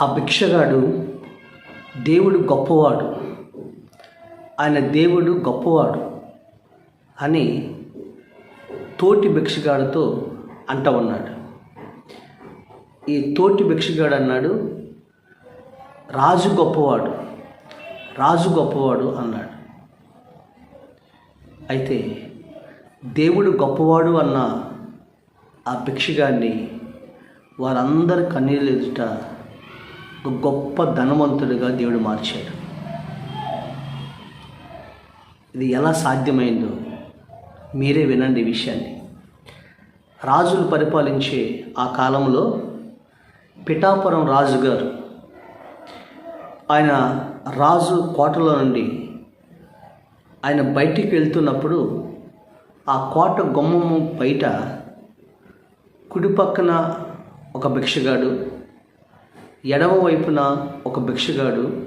ఆ భిక్షగాడు దేవుడు గొప్పవాడు. ఆయన దేవుడు గొప్పవాడు అని తోటి భిక్షగాడితో అంట ఉన్నాడు. ఈ తోటి భిక్షగాడు అన్నాడు రాజు గొప్పవాడు రాజు గొప్పవాడు అన్నాడు. అయితే దేవుడు గొప్పవాడు అన్న ఆ భిక్షగాన్ని వారందరి కన్నీళ్ళు ఎదుట గొప్ప ధనవంతుడిగా దేవుడు మార్చాడు. ఇది ఎలా సాధ్యమైందో మీరే వినండి ఈ విషయాన్ని. రాజులు పరిపాలించే ఆ కాలంలో పిఠాపురం రాజు గారు ఆయన రాజు కోటలో నుండి ఆయన బయటికి వెళ్తున్నప్పుడు ఆ కోట గుమ్మము బయట కుడి పక్కన ఒక భిక్షగాడు ఎడమ వైపున ఒక భిక్షగాడు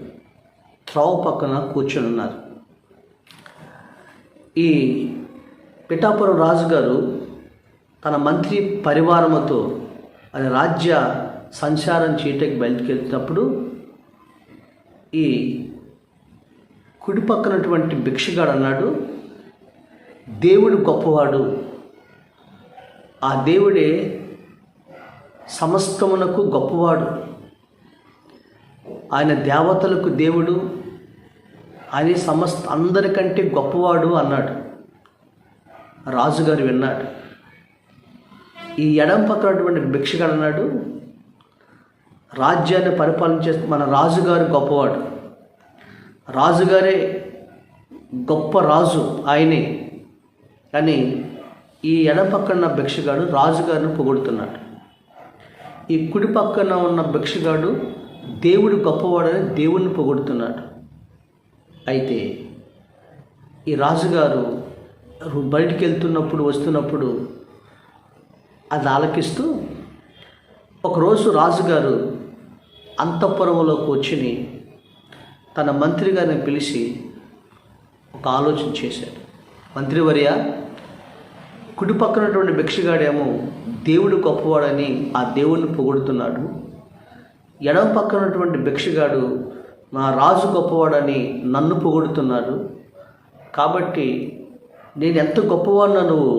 త్రోవ పక్కన కూర్చొని ఉన్నారు. ఈ పిఠాపురం రాజుగారు తన మంత్రి పరివారముతో అది రాజ్య సంచారం చేయటకి బయటకెళ్తున్నప్పుడు ఈ కుడి పక్కనటువంటి భిక్షగాడు అన్నాడు దేవుడు గొప్పవాడు. ఆ దేవుడే సమస్తమునకు గొప్పవాడు. ఆయన దేవతలకు దేవుడు ఆయన సమస్త అందరికంటే గొప్పవాడు అన్నాడు. రాజుగారు విన్నాడు. ఈ ఎడం పక్కనటువంటి భిక్షగాడు అన్నాడు రాజ్యాన్ని పరిపాలించే మన రాజుగారు గొప్పవాడు. రాజుగారే గొప్ప రాజు ఆయనే. అని ఈ ఎడం పక్కన భిక్షగాడు రాజుగారిని పొగుడుతున్నాడు. ఈ కుడి పక్కన ఉన్న భిక్షగాడు దేవుడు గొప్పవాడని దేవుణ్ణి పొగుడుతున్నాడు. అయితే ఈ రాజుగారు బయటికి వెళ్తున్నప్పుడు వస్తున్నప్పుడు అది ఆలకిస్తూ ఒకరోజు రాజుగారు అంతఃపురంలోకి వచ్చి తన మంత్రి గారిని పిలిచి ఒక ఆలోచన చేశాడు మంత్రివర్య కుడి పక్కనటువంటి భిక్షగాడేమో దేవుడు గొప్పవాడని ఆ దేవుణ్ణి పొగుడుతున్నాడు. ఎడమ ఉన్నటువంటి భిక్షగాడు నా రాజు గొప్పవాడని నన్ను పొగుడుతున్నాడు. కాబట్టి నేను ఎంత గొప్పవాడినా నువ్వు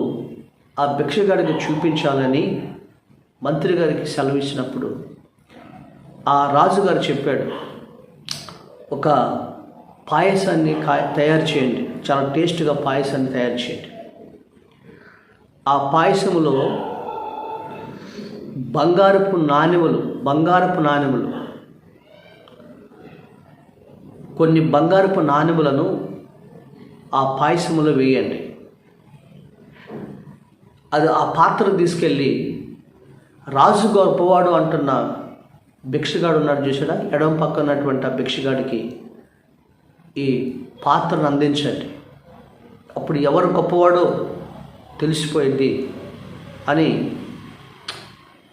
ఆ భిక్షగాడికి చూపించాలని మంత్రి గారికి సెలవిచ్చినప్పుడు ఆ రాజుగారు చెప్పాడు ఒక పాయసాన్ని కా తయారు చేయండి. చాలా టేస్ట్గా పాయసాన్ని తయారు చేయండి. ఆ పాయసంలో బంగారపు నాణెములు బంగారపు నాణెములు. కొన్ని బంగారపు నాణెములను ఆ పాయసములో వేయండి. అది ఆ పాత్ర తీసుకెళ్ళి రాజు గొప్పవాడు అంటున్న భిక్షగాడు ఉన్నాడు చూసాడా ఎడమ పక్క ఉన్నటువంటి ఆ భిక్షగాడికి ఈ పాత్రను అందించండి. అప్పుడు ఎవరు గొప్పవాడో తెలిసిపోయింది అని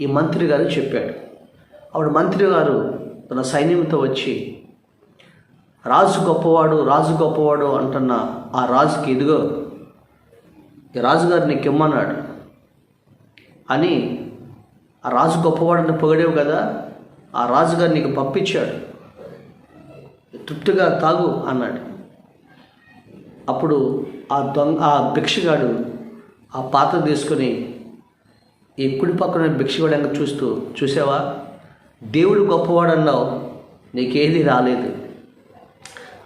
ఈ మంత్రి గారు చెప్పాడు. అప్పుడు మంత్రి గారు తన సైన్యంతో వచ్చి రాజు గొప్పవాడు రాజు గొప్పవాడు అంటున్న ఆ రాజుకి ఇదిగో ఈ రాజుగారు అని ఆ రాజు గొప్పవాడిని పొగిడేవు కదా ఆ రాజుగారు నీకు పంపించాడు. తృప్తిగా తాగు అన్నాడు. అప్పుడు ఆ దొంగ ఆ భిక్షగాడు ఆ పాత్ర తీసుకొని ఈ కుడి పక్కన భిక్షగాడు ఎంక చూస్తూ చూసావా? దేవుడు గొప్పవాడు అన్నావు నీకేది రాలేదు.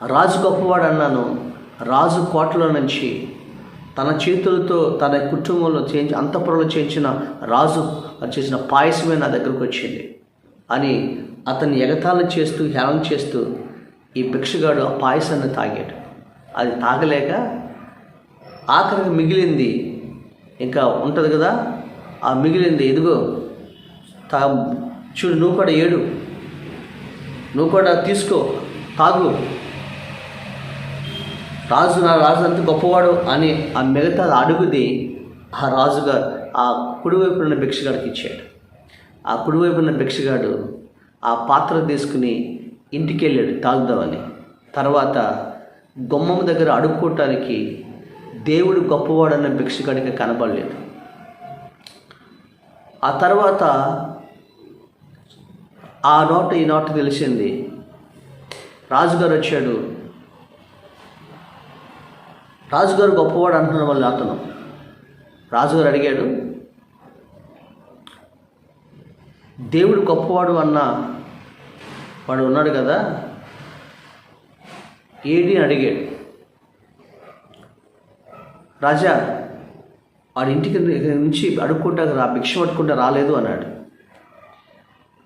రాజు గొప్పవాడు అన్నాను రాజు కోటలో నుంచి తన చేతులతో తన కుటుంబంలో చేయించి అంతఃపురంలో చేయించిన రాజు చేసిన పాయసమే నా దగ్గరకు వచ్చింది అని అతన్ని ఎగతాళి చేస్తూ హేళన చేస్తూ ఈ భిక్షగాడు ఆ పాయసాన్ని తాగాడు. అది తాగలేక ఆఖరికి మిగిలింది ఇంకా ఉంటుంది కదా? ఆ మిగిలింది ఎదుగో తా చూడు నువ్వు కూడా ఏడు. నువ్వు కూడా తీసుకో తాగు. రాజు నా రాజు అంత గొప్పవాడు అని ఆ మిగతా అడుగుది ఆ రాజుగారు ఆ కుడివైపు ఉన్న భిక్షగాడికి ఇచ్చాడు. ఆ కుడివైపు ఉన్న భిక్షగాడు ఆ పాత్ర తీసుకుని ఇంటికి వెళ్ళాడు తాగుదామని. తర్వాత గుమ్మం దగ్గర అడుక్కోవటానికి దేవుడు గొప్పవాడన్న భిక్షగాడికి కనబడలేదు. ఆ తర్వాత ఆ నోట ఈ నోట తెలిసింది. రాజుగారు వచ్చాడు. రాజుగారు గొప్పవాడు అంటున్న వాళ్ళు అతను. రాజుగారు అడిగాడు దేవుడు గొప్పవాడు అన్న వాడు ఉన్నాడు కదా? ఏడి అడిగాడు. రాజా వాడి ఇంటికి నుంచి అడుక్కుంటా రా భిక్ష పట్టుకుంటా రాలేదు అన్నాడు.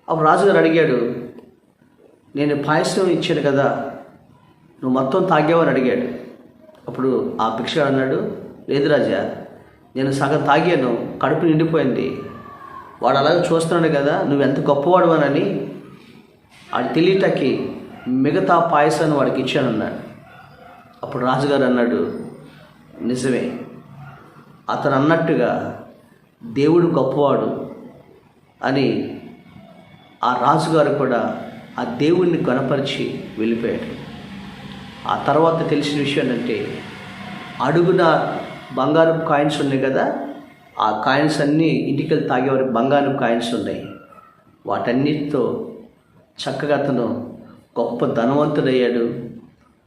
అప్పుడు రాజుగారు అడిగాడు నేను పాయసం ఇచ్చాను కదా నువ్వు మొత్తం తాగావని అడిగాడు. అప్పుడు ఆ భిక్షగాడు అన్నాడు లేదు రాజా నేను సగం తాగాను కడుపు నిండిపోయింది. వాడు అలాగే చూస్తున్నాడు కదా నువ్వు ఎంత గొప్పవాడు అని వాడు తెలియటకి మిగతా పాయసాన్ని వాడికి ఇచ్చానన్నాడు. అప్పుడు రాజుగారు అన్నాడు నిజమే అతను అన్నట్టుగా దేవుడు గొప్పవాడు అని ఆ రాజుగారు కూడా ఆ దేవుణ్ణి కనపరిచి వెళ్ళిపోయాడు. ఆ తర్వాత తెలిసిన విషయం ఏంటంటే అడుగున బంగారు కాయిన్స్ ఉన్నాయి కదా ఆ కాయిన్స్ అన్నీ ఇంటికి వెళ్ళి తాగేవారి బంగారం కాయిన్స్ ఉన్నాయి. వాటన్నిటితో చక్కగా అతను గొప్ప ధనవంతుడయ్యాడు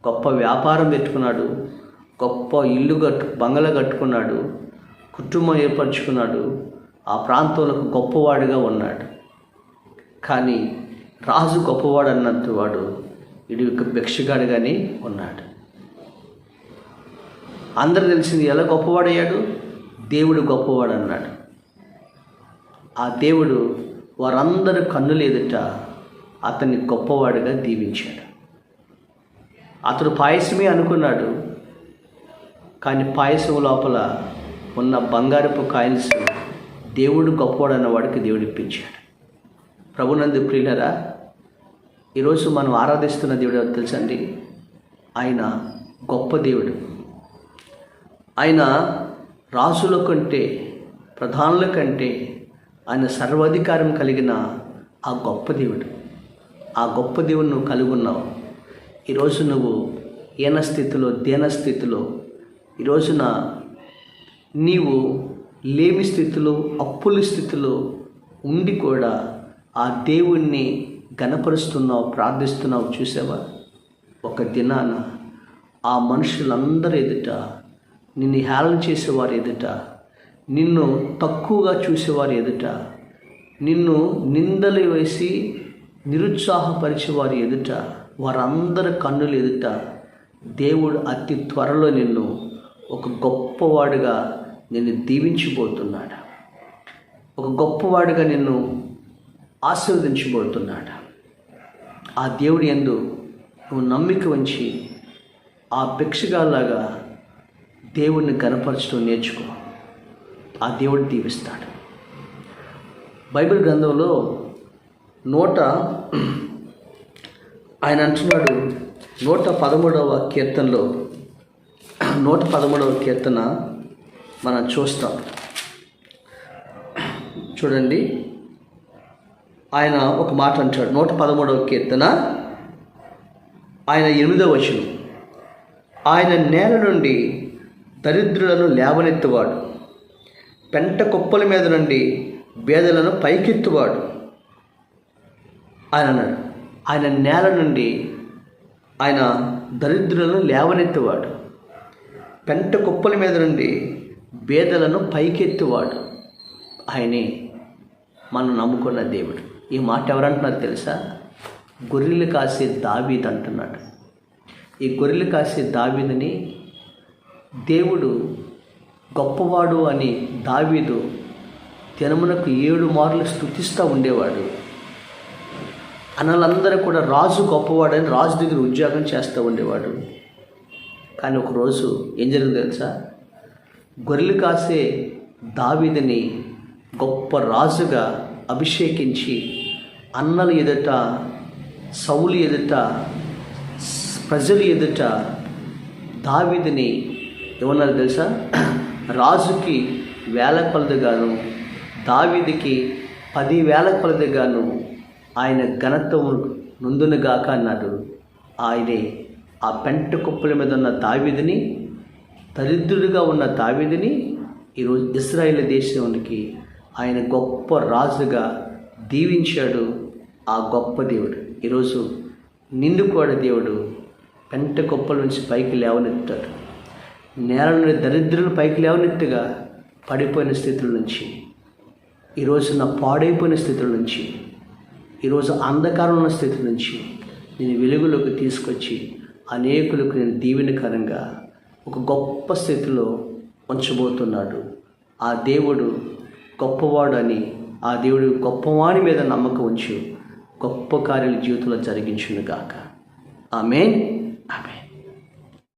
గొప్ప వ్యాపారం పెట్టుకున్నాడు గొప్ప ఇల్లు కట్టు బంగళ కట్టుకున్నాడు కుటుంబం ఏర్పరచుకున్నాడు. ఆ ప్రాంతంలో గొప్పవాడిగా ఉన్నాడు. కానీ రాజు గొప్పవాడు అన్నట్టు వాడు ఇడి యొక్క భిక్షగాడిగానే ఉన్నాడు. అందరు తెలిసింది ఎలా గొప్పవాడయ్యాడు? దేవుడు గొప్పవాడు అన్నాడు ఆ దేవుడు వారందరి కన్నులు ఎదుట అతన్ని గొప్పవాడిగా దీవించాడు. అతడు పాయసమే అనుకున్నాడు. కానీ పాయసం లోపల ఉన్న బంగారపు కాయిన్స్ దేవుడు గొప్పవాడు అన్నవాడికి దేవుడు ఇప్పించాడు. ప్రభునందు ప్రియులరా ఈరోజు మనం ఆరాధిస్తున్న దేవుడు తెలుసండి ఆయన గొప్ప దేవుడు. ఆయన రాజుల కంటే ప్రధానుల కంటే ఆయన సర్వాధికారం కలిగిన ఆ గొప్ప దేవుడు. ఆ గొప్ప దేవుడు నువ్వు కలిగి ఉన్నావు. ఈరోజు నువ్వు ఈన స్థితిలో దేన స్థితిలో ఈరోజున నీవు లేమి స్థితిలో అప్పుల స్థితిలో ఉండి కూడా ఆ దేవుణ్ణి గనపరుస్తున్నావు ప్రార్థిస్తున్నావు చూసావా? ఒక దినాన ఆ మనుషులందరి ఎదుట నిన్ను హేళన చేసేవారి ఎదుట నిన్ను తక్కువగా చూసేవారి ఎదుట నిన్ను నిందలు వేసి నిరుత్సాహపరిచేవారి ఎదుట వారందరి కన్నులు ఎదుట దేవుడు అతి త్వరలో నిన్ను ఒక గొప్పవాడుగా నిన్ను దీవించబోతున్నాడు? ఒక గొప్పవాడుగా నిన్ను ఆశీర్వదించబోతున్నాడు? ఆ దేవుడి ఎందు నువ్వు నమ్మిక ఉంచి ఆ భిక్షగాలాగా దేవుణ్ణి గనపరచడం నేర్చుకో. ఆ దేవుడు దీవిస్తాడు. బైబిల్ గ్రంథంలో నూట ఆయన అంటున్నాడు నూట పదమూడవ కీర్తనలో నూట పదమూడవ కీర్తన మనం చూస్తాం. చూడండి. ఆయన ఒక మాట అంటాడు. నూట పదమూడవ కీర్తన. ఆయన ఎనిమిదవ వచనం. ఆయన నేల నుండి దరిద్రులను లేవనెత్తువాడు. పెంట కుప్పల మీద నుండి బేదలను పైకెత్తువాడు. ఆయన అన్నాడు. ఆయన నేల నుండి ఆయన దరిద్రులను లేవనెత్తువాడు. పెంట కుప్పల మీద నుండి బేదలను పైకెత్తువాడు ఆయనే మనం నమ్ముకున్న దేవుడు. ఈ మాట ఎవరంటున్నారు తెలుసా? గొర్రెలు కాసే దావీద్ అంటున్నాడు. ఈ గొర్రెలు కాసే దావీదని దేవుడు గొప్పవాడు అని దావీదు జనమునకు ఏడు మార్లు స్థుతిస్తూ ఉండేవాడు. అనలందరూ కూడా రాజు గొప్పవాడని రాజు దగ్గర ఉద్యోగం చేస్తూ ఉండేవాడు. కానీ ఒకరోజు ఏం జరిగింది తెలుసా? గొర్రెలు కాసే దావిదిని గొప్ప రాజుగా అభిషేకించి అన్నల ఎదుట సౌలు ఎదుట ప్రజలు ఎదుట దావీదిని ఏమన్నారు తెలుసా? రాజుకి వేల కొలదిగాను దావీదికి పది వేల కొలదిగాను ఆయన ఘనత్వం నుందునుగాక అన్నాడు. ఆయనే ఆ పెంట కుప్పల మీద ఉన్న దావిదిని దరిద్రుడిగా ఉన్న దావీదిని ఈరోజు ఇస్రాయేల్ దేశానికి ఆయన గొప్ప రాజుగా దీవించాడు ఆ గొప్ప దేవుడు. ఈరోజు నిన్ను కూడా దేవుడు పెంట గొప్పల నుంచి పైకి లేవనెత్తాడు. నేల నుండి దరిద్రులు పైకి లేవనెత్తుగా పడిపోయిన స్థితుల నుంచి ఈరోజు నా పాడైపోయిన స్థితుల నుంచి ఈరోజు అంధకారం ఉన్న స్థితి నుంచి నేను వెలుగులోకి తీసుకొచ్చి అనేకులకు నేను దీవెనకరంగా ఒక గొప్ప స్థితిలో ఉంచబోతున్నాడు. ఆ దేవుడు గొప్పవాడు అని ఆ దేవుడు గొప్పవాడి మీద నమ్మకం ఉంచు గొప్ప కార్యాలు జీవితంలో జరిగించునుగాక ఆమెన్. ఆమెన్.